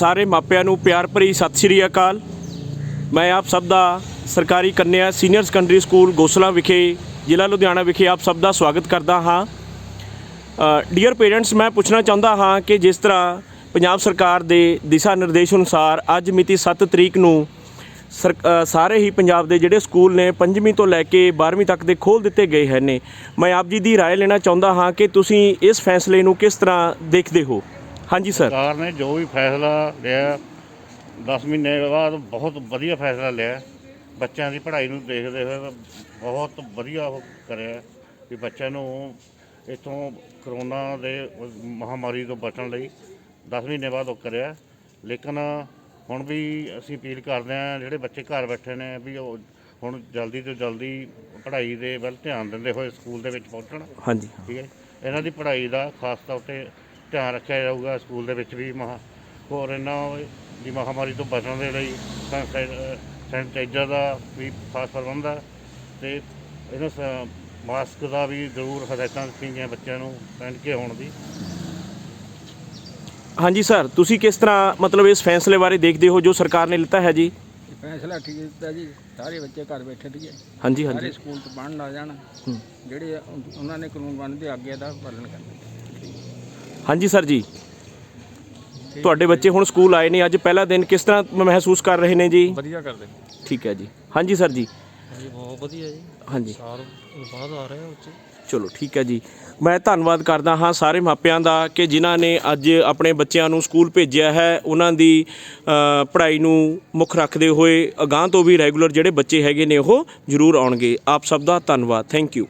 ਸਾਰੇ ਮਾਪਿਆਂ ਨੂੰ ਪਿਆਰ ਭਰੀ ਸਤਿ ਸ਼੍ਰੀ ਅਕਾਲ ਮੈਂ ਆਪ ਸਭ ਦਾ ਸਰਕਾਰੀ ਕੰਨਿਆ ਸੀਨੀਅਰ ਸੈਕੰਡਰੀ ਸਕੂਲ ਗੋਸਲਾ ਵਿਖੇ ਜ਼ਿਲ੍ਹਾ ਲੁਧਿਆਣਾ ਵਿਖੇ ਆਪ ਸਭ ਦਾ ਸਵਾਗਤ ਕਰਦਾ ਹਾਂ ਡੀਅਰ ਪੇਰੈਂਟਸ ਮੈਂ ਪੁੱਛਣਾ ਚਾਹੁੰਦਾ ਹਾਂ ਕਿ ਜਿਸ ਤਰ੍ਹਾਂ ਪੰਜਾਬ ਸਰਕਾਰ ਦੇ ਦਿਸ਼ਾ ਨਿਰਦੇਸ਼ ਅਨੁਸਾਰ ਅੱਜ ਮਿਤੀ 7 ਤਰੀਕ ਨੂੰ ਸਰ ਅ, ਸਾਰੇ ਹੀ ਪੰਜਾਬ ਦੇ ਜਿਹੜੇ ਸਕੂਲ ਨੇ 5ਵੀਂ ਤੋਂ ਲੈ ਕੇ 12ਵੀਂ ਤੱਕ ਦੇ ਖੋਲ ਦਿੱਤੇ ਗਏ ਹਨ ਨੇ ਮੈਂ ਆਪ ਜੀ ਦੀ رائے ਲੈਣਾ ਚਾਹੁੰਦਾ ਹਾਂ ਕਿ ਤੁਸੀਂ ਇਸ ਫੈਸਲੇ ਨੂੰ ਕਿਸ ਤਰ੍ਹਾਂ ਦੇਖਦੇ ਹੋ ਹਾਂਜੀ ਸਰ ਸਰਕਾਰ ਨੇ ਜੋ ਵੀ ਫੈਸਲਾ ਲਿਆ 10 ਮਹੀਨੇ ਬਾਅਦ ਬਹੁਤ ਵਧੀਆ ਫੈਸਲਾ ਲਿਆ। ਬੱਚਿਆਂ ਦੀ ਪੜ੍ਹਾਈ ਨੂੰ ਦੇਖਦੇ ਹੋਏ ਬਹੁਤ ਵਧੀਆ ਉਹ ਕਰਿਆ ਵੀ ਬੱਚਿਆਂ ਨੂੰ ਇਥੋਂ ਕਰੋਨਾ ਦੇ ਮਹਾਮਾਰੀ ਤੋਂ ਬਚਣ ਲਈ 10 ਮਹੀਨੇ ਬਾਅਦ ਉਹ ਕਰਿਆ। ਲੇਕਿਨ ਹੁਣ ਵੀ ਅਸੀਂ ਅਪੀਲ ਕਰਦੇ ਹਾਂ ਜਿਹੜੇ ਬੱਚੇ ਘਰ ਬੈਠੇ ਨੇ ਵੀ ਉਹ ਹੁਣ ਜਲਦੀ ਤੋਂ ਜਲਦੀ ਪੜ੍ਹਾਈ ਦੇ ਵੱਲ ਧਿਆਨ ਦਿੰਦੇ ਹੋਏ ਸਕੂਲ ਦੇ ਵਿੱਚ ਪਹੁੰਚਣ। ਹਾਂਜੀ। ਠੀਕ ਹੈ ਇਹਨਾਂ ਦੀ ਪੜ੍ਹਾਈ ਦਾ ਖਾਸ ਤੌਰ ਤੇ ਧਿਆਨ ਰੱਖਿਆ ਜਾਊਗਾ ਸਕੂਲ ਦੇ ਵਿੱਚ ਵੀ ਮਹਾ ਹੋਰ ਇਹਨਾਂ ਦੀ ਮਹਾਮਾਰੀ ਤੋਂ ਬਚਣ ਦੇ ਲਈ ਸੈਨਿਟਾਈ- ਸੈਨੀਟਾਈਜ਼ਰ ਦਾ ਵੀ ਖਾਸ ਪ੍ਰਬੰਧ ਹੈ ਤੇ ਇਹਨਾਂ ਮਾਸਕ ਦਾ ਵੀ ਜ਼ਰੂਰ ਹਦਾਇਤਾਂ ਦਿੱਤੀਆਂ ਗਈਆਂ ਬੱਚਿਆਂ ਨੂੰ ਪਹਿਨ ਕੇ ਆਉਣ ਦੀ। ਹਾਂਜੀ ਸਰ ਤੁਸੀਂ ਕਿਸ ਤਰ੍ਹਾਂ ਮਤਲਬ ਇਸ ਫੈਸਲੇ ਬਾਰੇ ਦੇਖਦੇ ਹੋ ਜੋ ਸਰਕਾਰ ਨੇ ਲਿੱਤਾ ਹੈ ਜੀ? ਫੈਸਲਾ ਠੀਕ ਦਿੱਤਾ ਜੀ ਸਾਰੇ ਬੱਚੇ ਘਰ ਬੈਠੇ ਸੀਗੇ। ਹਾਂਜੀ ਸਾਰੇ ਹਾਂਜੀ ਸਕੂਲ ਤੋਂ ਪੜ੍ਹਨ ਲੱਗ ਜਾਣ। ਜਿਹੜੇ ਉਹਨਾਂ ਨੇ ਕਾਨੂੰਨ ਬਣਦੇ ਆਗਿਆ ਦਾ ਪਾਲਣ ਕਰਨਾ ਹਾਂਜੀ ਸਰ ਜੀ। ਤੁਹਾਡੇ ਬੱਚੇ ਹੁਣ ਸਕੂਲ ਆਏ ਨੇ ਅੱਜ ਪਹਿਲਾ ਦਿਨ ਕਿਸ ਤਰ੍ਹਾਂ ਮਹਿਸੂਸ ਕਰ ਰਹੇ ਨੇ ਜੀ? ਵਧੀਆ ਕਰਦੇ। ਠੀਕ ਹੈ ਜੀ। ਹਾਂਜੀ ਸਰ ਜੀ। ਜੀ ਬਹੁਤ ਵਧੀਆ ਜੀ। ਹਾਂਜੀ। ਸਾਲ ਬਾਅਦ ਆ ਰਿਹਾ ਉੱਚ ਚਲੋ ਠੀਕ ਹੈ ਜੀ। ਮੈਂ ਧੰਨਵਾਦ ਕਰਦਾ ਹਾਂ ਸਾਰੇ ਮਾਪਿਆਂ ਦਾ ਕਿ ਜਿਨ੍ਹਾਂ ਨੇ ਅੱਜ ਆਪਣੇ ਬੱਚਿਆਂ ਨੂੰ ਸਕੂਲ ਭੇਜਿਆ ਹੈ। ਉਹਨਾਂ ਦੀ ਪੜ੍ਹਾਈ ਨੂੰ ਮੁੱਖ ਰੱਖਦੇ ਹੋਏ ਅਗਾਂਹ ਤੋਂ ਵੀ ਰੈਗੂਲਰ ਜਿਹੜੇ ਬੱਚੇ ਹੈਗੇ ਨੇ ਉਹ ਜ਼ਰੂਰ ਆਉਣਗੇ। ਆਪ ਸਭ ਦਾ ਧੰਨਵਾਦ। Thank you.